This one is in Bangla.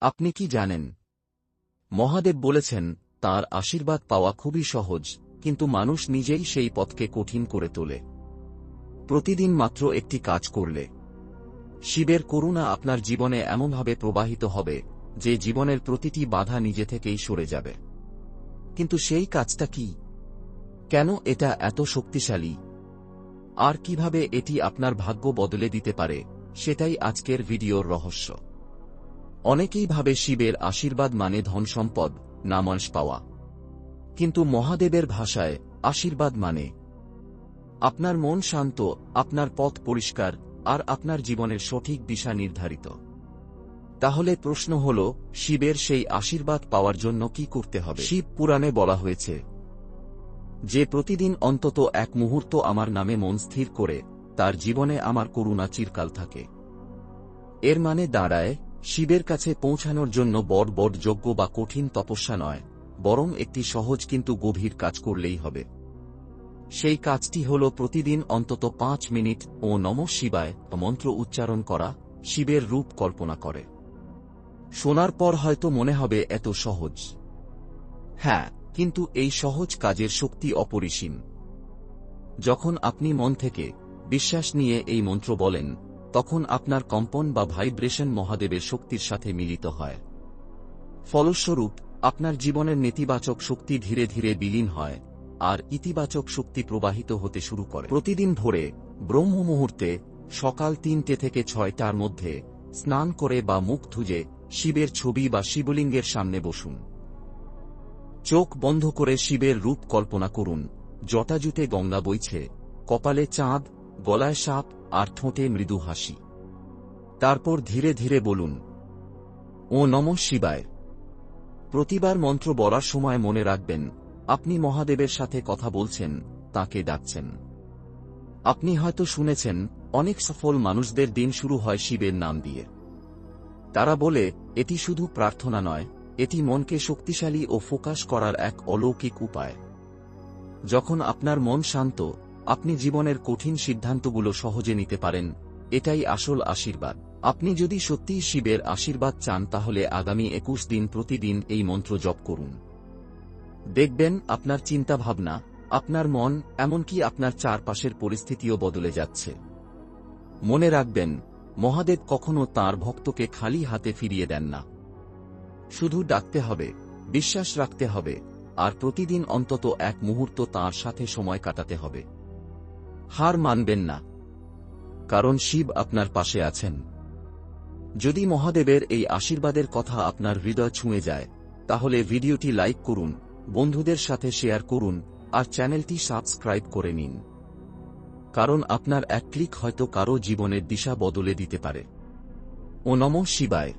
আপনি কি জানেন? মহাদেব বলেছেন, তার আশীর্বাদ পাওয়া খুবই সহজ, কিন্তু মানুষ নিজেই সেই পথকে কঠিন করে তোলে। প্রতিদিন মাত্র একটি কাজ করলে। শিবের করুণা আপনার জীবনে এমনভাবে প্রবাহিত হবে, যে জীবনের প্রতিটি বাধা নিজে থেকেই সরে যাবে। কিন্তু সেই কাজটা কি? কেন এটা এত শক্তিশালী? আর কীভাবে এটি আপনার ভাগ্য বদলে দিতে পারে, সেটাই আজকের ভিডিওর রহস্য। অনেকেই ভাবে শিবের আশীর্বাদ মানে ধনসম্পদ নামাংশ পাওয়া। কিন্তু মহাদেবের ভাষায় আশীর্বাদ মানে আপনার মন শান্ত, আপনার পথ পরিষ্কার, আর আপনার জীবনের সঠিক দিশা নির্ধারিত। তাহলে প্রশ্ন হল, শিবের সেই আশীর্বাদ পাওয়ার জন্য কি করতে হবে? শিব পুরাণে বলা হয়েছে, যে প্রতিদিন অন্তত এক মুহূর্ত আমার নামে মন স্থির করে, তার জীবনে আমার করুণা চিরকাল থাকে। এর মানে দাঁড়ায় শিবের কাছে পৌঁছানোর জন্য বড় বড় যজ্ঞ বা কঠিন তপস্যা নয়, বরং একটি সহজ কিন্তু গভীর কাজ করলেই হবে। সেই কাজটি হল প্রতিদিন অন্তত পাঁচ মিনিট ও নম শিবায় মন্ত্র উচ্চারণ করা, শিবের রূপ কল্পনা করে। শোনার পর হয়তো মনে হবে এত সহজ। হ্যাঁ কিন্তু এই সহজ কাজের শক্তি অপরিসীম। যখন আপনি মন থেকে বিশ্বাস নিয়ে এই মন্ত্র বলেন তখন আপনার কম্পন বা ভাইব্রেশন মহাদেবের শক্তির সাথে মিলিত হয়। ফলস্বরূপ, আপনার জীবনের নেতিবাচক শক্তি ধীরে ধীরে বিলীন হয় আর ইতিবাচক শক্তি প্রবাহিত হতে শুরু করে। প্রতিদিন ভোরে, ব্রহ্ম মুহূর্তে, সকাল তিনটে থেকে ছয়টার মধ্যে, স্নান করে বা মুখ ধুজে শিবের ছবি বা শিবলিঙ্গের সামনে বসুন। চোখ বন্ধ করে শিবের রূপ কল্পনা করুন। জটাজুটে গঙ্গা বইছে, কপালে চাঁদ গলায় সাপ আর ঠোঁটে মৃদু হাসি। তারপর ধীরে ধীরে বলুন, ও নম শিবায়। প্রতিবার মন্ত্র বলার সময় মনে রাখবেন, আপনি মহাদেবের সাথে কথা বলছেন, তাকে ডাকছেন। আপনি হয়তো শুনেছেন, অনেক সফল মানুষদের দিন শুরু হয় শিবের নাম দিয়ে। তারা বলে, এটি শুধু প্রার্থনা নয়, এটি মনকে শক্তিশালী ও ফোকাস করার এক অলৌকিক উপায়। যখন আপনার মন শান্ত আপনি জীবনের কঠিন সিদ্ধান্তগুলো সহজে নিতে পারেন। এটাই আসল আশীর্বাদ। আপনি যদি সত্যিই শিবের আশীর্বাদ চান, তাহলে আগামী একুশ দিন প্রতিদিন এই মন্ত্র জপ করুন। দেখবেন, আপনার চিন্তাভাবনা, আপনার মন, এমনকি আপনার চারপাশের পরিস্থিতিও বদলে যাচ্ছে। মনে রাখবেন, মহাদেব কখনো তার ভক্তকে খালি হাতে ফিরিয়ে দেন না। শুধু ডাকতে হবে, বিশ্বাস রাখতে হবে, আর প্রতিদিন অন্তত এক মুহূর্ত তার সাথে সময় কাটাতে হবে। হার মানবেন না। কারণ শিব আপনার পাশে আছেন। যদি মহাদেবের এই আশীর্বাদের কথা আপনার হৃদয় ছুঁয়ে যায়, তাহলে ভিডিওটি লাইক করুন, বন্ধুদের সাথে শেয়ার করুন, আর চ্যানেলটি সাবস্ক্রাইব করে নিন। কারণ আপনার এক ক্লিক হয়তো কারও জীবনের দিশা বদলে দিতে পারে। ও নম শিবায়।